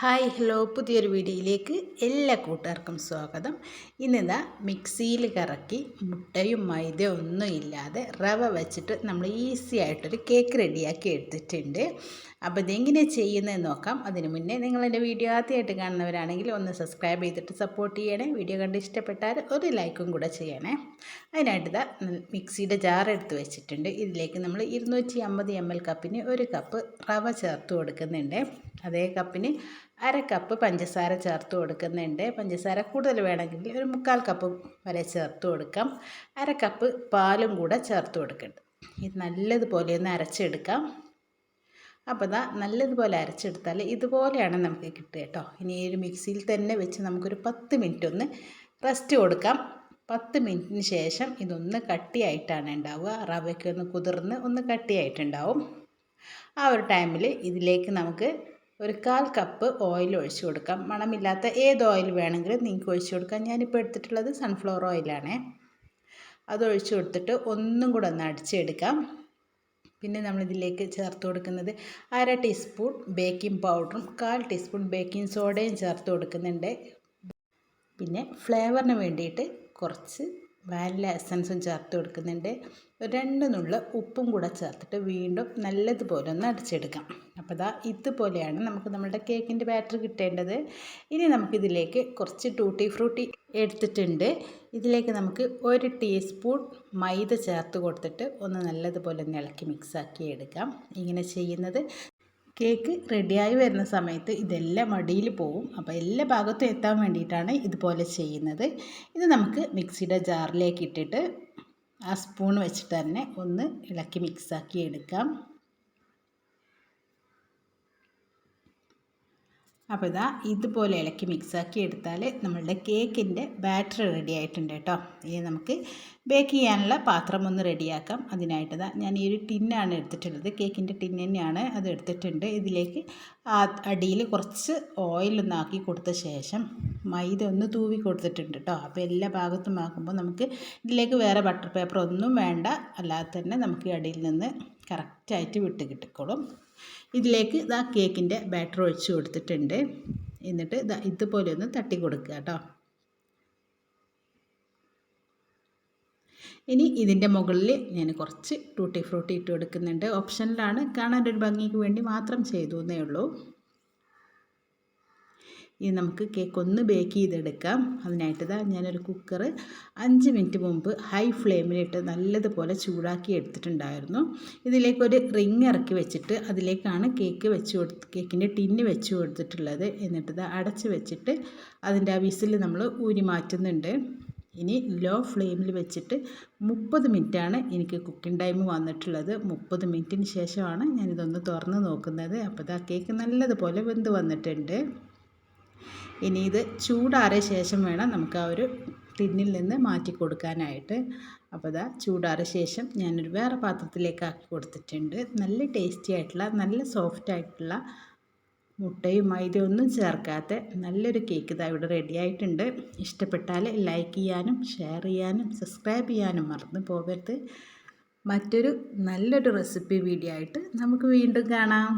Hi hello. പുതിയൊരു വീഡിയോയിലേക്ക് എല്ലാ കൂട്ടുകാർക്കും സ്വാഗതം. ഇന്നിതാ മിക്സിയിൽ കറക്കി മുട്ടയും മൈദയും ഒന്നും ഇല്ലാതെ റവ വെച്ചിട്ട് നമ്മൾ ഈസി ആയിട്ടൊരു കേക്ക് റെഡിയാക്കി എടുത്തിട്ടുണ്ട്. അപ്പോൾ ഇതെങ്ങനെ ചെയ്യുന്നതെന്ന് നോക്കാം. അതിന് മുന്നേ നിങ്ങളെന്റെ വീഡിയോ ആദ്യമായിട്ട് കാണുന്നവരാണെങ്കിൽ ഒന്ന് സബ്സ്ക്രൈബ് ചെയ്തിട്ട് സപ്പോർട്ട് ചെയ്യണേ. വീഡിയോ കണ്ട് ഇഷ്ടപ്പെട്ടാൽ ഒരു ലൈക്കും കൂടെ ചെയ്യണേ. അതിനായിട്ട് മിക്സിയുടെ ജാർ എടുത്ത് വെച്ചിട്ടുണ്ട്. ഇതിലേക്ക് നമ്മൾ ഇരുന്നൂറ്റി അമ്പത് എം എൽ കപ്പിന് ഒരു കപ്പ് റവ ചേർത്ത് കൊടുക്കുന്നുണ്ട്. അതേ കപ്പിന് അര കപ്പ് പഞ്ചസാര ചേർത്ത് കൊടുക്കുന്നുണ്ട്. പഞ്ചസാര കൂടുതൽ വേണമെങ്കിൽ ഒരു മുക്കാൽ കപ്പ് വരെ ചേർത്ത് കൊടുക്കാം. അര കപ്പ് പാലും കൂടെ ചേർത്ത് കൊടുക്കുന്നുണ്ട് ഇത് നല്ലതുപോലെ ഒന്ന് അരച്ചെടുക്കാം. അപ്പോൾ ഇതാ നല്ലതുപോലെ അരച്ചെടുത്താൽ ഇതുപോലെയാണ് നമുക്ക് കിട്ടുക കേട്ടോ. ഇനി ഈ ഒരു മിക്സിയിൽ തന്നെ വെച്ച് നമുക്കൊരു പത്ത് മിനിറ്റ് ഒന്ന് റെസ്റ്റ് കൊടുക്കാം. പത്ത് മിനിറ്റിന് ശേഷം ഇതൊന്ന് കട്ടിയായിട്ടാണ് ഉണ്ടാവുക. റവയ്ക്ക് ഒന്ന് കുതിർന്ന് ഒന്ന് കട്ടിയായിട്ടുണ്ടാവും. ആ ഒരു ടൈമിൽ ഇതിലേക്ക് നമുക്ക് ഒരു കാൽ കപ്പ് ഓയിൽ ഒഴിച്ചു കൊടുക്കാം. മണമില്ലാത്ത ഏത് ഓയിൽ വേണമെങ്കിലും നിങ്ങൾക്ക് ഒഴിച്ചു കൊടുക്കാം. ഞാനിപ്പോൾ എടുത്തിട്ടുള്ളത് സൺഫ്ലവർ ഓയിലാണേ അത് ഒഴിച്ചു കൊടുത്തിട്ട് ഒന്നും കൂടെ ഒന്ന് അടിച്ചെടുക്കാം. പിന്നെ നമ്മളിതിലേക്ക് ചേർത്ത് കൊടുക്കുന്നത് അര ടീസ്പൂൺ ബേക്കിംഗ് പൗഡറും കാൽ ടീസ്പൂൺ ബേക്കിംഗ് സോഡയും ചേർത്ത് കൊടുക്കുന്നുണ്ട്. പിന്നെ ഫ്ലേവറിന് വേണ്ടിയിട്ട് കുറച്ച് വാനില എസൻസും ചേർത്ത് കൊടുക്കുന്നുണ്ട്. രണ്ട് നുള്ള ഉപ്പും കൂടെ ചേർത്തിട്ട് വീണ്ടും നല്ലതുപോലെ ഒന്ന് അടിച്ചെടുക്കാം. അപ്പോൾ ഇതാ ഇതുപോലെയാണ് നമുക്ക് നമ്മുടെ കേക്കിന്റെ ബാറ്റർ കിട്ടേണ്ടത്. ഇനി നമുക്കിതിലേക്ക് കുറച്ച് ടൂട്ടി ഫ്രൂട്ടി എടുത്തിട്ടുണ്ട്. ഇതിലേക്ക് നമുക്ക് ഒരു ടീസ്പൂൺ മൈദ ചേർത്ത് കൊടുത്തിട്ട് ഒന്ന് നല്ലതുപോലെ ഒന്ന് ഇളക്കി മിക്സാക്കി എടുക്കാം. ഇങ്ങനെ ചെയ്യുന്നത് കേക്ക് റെഡിയായി വരുന്ന സമയത്ത് ഇതെല്ലാം അടിയിൽ പോവും. അപ്പോൾ എല്ലാ ഭാഗത്തും എത്താൻ വേണ്ടിയിട്ടാണ് ഇതുപോലെ ചെയ്യുന്നത്. ഇത് നമുക്ക് മിക്സിയുടെ ജാറിലേക്ക് ഇട്ടിട്ട് ആ സ്പൂൺ വെച്ചിട്ട് തന്നെ ഒന്ന് ഇളക്കി മിക്സാക്കി എടുക്കാം. അപ്പോൾ ഇതാ ഇതുപോലെ ഇളക്കി മിക്സാക്കി എടുത്താൽ നമ്മളുടെ കേക്കിന്റെ ബാറ്റർ റെഡി ആയിട്ടുണ്ട് കേട്ടോ. ഇനി നമുക്ക് ബേക്ക് ചെയ്യാനുള്ള പാത്രം ഒന്ന് റെഡിയാക്കാം അതിനായിട്ട് ഇതാ ഞാൻ ഈ ഒരു ടിന്നാണ് എടുത്തിട്ടുള്ളത്. കേക്കിന്റെ ടിൻ തന്നെയാണ് അത് എടുത്തിട്ടുണ്ട്. ഇതിലേക്ക് അടിയിൽ കുറച്ച് ഓയിലൊന്ന് ആക്കി കൊടുത്ത ശേഷം മൈദ ഒന്ന് തൂവി കൊടുത്തിട്ടുണ്ട് കേട്ടോ. അപ്പോൾ എല്ലാ ഭാഗത്തും ആക്കുമ്പോൾ നമുക്ക് ഇതിലേക്ക് വേറെ ബട്ടർ പേപ്പർ ഒന്നും വേണ്ട. അല്ലാതെ തന്നെ നമുക്ക് അടിയിൽ നിന്ന് കറക്റ്റായിട്ട് വിട്ട് കിട്ടിക്കോളും. ഇതിലേക്ക് ഇതാ കേക്കിന്റെ ബാറ്റർ ഒഴിച്ച് കൊടുത്തിട്ടുണ്ട്. എന്നിട്ട് ഇതാ ഇതുപോലെ ഒന്ന് തട്ടി കൊടുക്കുക കേട്ടോ. ഇനി ഇതിന്റെ മുകളിൽ ഞാൻ കുറച്ച് ടൂട്ടി ഫ്രൂട്ടി ഇട്ട് കൊടുക്കുന്നുണ്ട്. ഓപ്ഷനിലാണ് കാണാൻ ഒരു ഭംഗിക്ക് വേണ്ടി മാത്രം ചെയ്തു എന്നേ ഉള്ളൂ. ഇനി നമുക്ക് കേക്ക് ഒന്ന് ബേക്ക് ചെയ്തെടുക്കാം. അതിനായിട്ട് ഇതാ ഞാനൊരു കുക്കർ അഞ്ച് മിനിറ്റ് മുമ്പ് ഹൈ ഫ്ലെയിമിലിട്ട് നല്ലതുപോലെ ചൂടാക്കി എടുത്തിട്ടുണ്ടായിരുന്നു. ഇതിലേക്കൊരു റിങ് ഇറക്കി വെച്ചിട്ട് അതിലേക്കാണ് കേക്ക് വെച്ച് കൊടുത്ത് കേക്കിന്റെ ടിന്ന് വെച്ച് കൊടുത്തിട്ടുള്ളത്. എന്നിട്ട് ഇത് അടച്ച് വെച്ചിട്ട് അതിന്റെ ആ വിസിൽ നമ്മൾ ഊരി മാറ്റുന്നുണ്ട്. ഇനി ലോ ഫ്ലെയിമിൽ വെച്ചിട്ട് മുപ്പത് മിനിറ്റാണ് എനിക്ക് കുക്കിംഗ് ടൈം വന്നിട്ടുള്ളത്. മുപ്പത് മിനിറ്റിന് ശേഷമാണ് ഞാനിതൊന്ന് തുറന്ന് നോക്കുന്നത്. അപ്പോൾ ഇതാ കേക്ക് നല്ലതുപോലെ വെന്ത് വന്നിട്ടുണ്ട്. ഇനി ഇത് ചൂടാറിയ ശേഷം വേണം നമുക്ക് ആ ഒരു ടിന്നിൽ നിന്ന് മാറ്റി കൊടുക്കാനായിട്ട്. അപ്പോൾ ഇതാ ചൂടാറിയ ശേഷം ഞാനൊരു വേറെ പാത്രത്തിലേക്ക് ആക്കി കൊടുത്തിട്ടുണ്ട്. നല്ല ടേസ്റ്റി ആയിട്ടുള്ള നല്ല സോഫ്റ്റ് ആയിട്ടുള്ള മുട്ടയും മൈദയൊന്നും ചേർക്കാത്ത നല്ലൊരു കേക്ക് ഇതാ ഇവിടെ റെഡി ആയിട്ടുണ്ട്. ഇഷ്ടപ്പെട്ടാൽ ലൈക്ക് ചെയ്യാനും ഷെയർ ചെയ്യാനും സബ്സ്ക്രൈബ് ചെയ്യാനും മറന്നു പോകരുത്. മറ്റൊരു നല്ലൊരു റെസിപ്പി വീഡിയോ ആയിട്ട് നമുക്ക് വീണ്ടും കാണാം.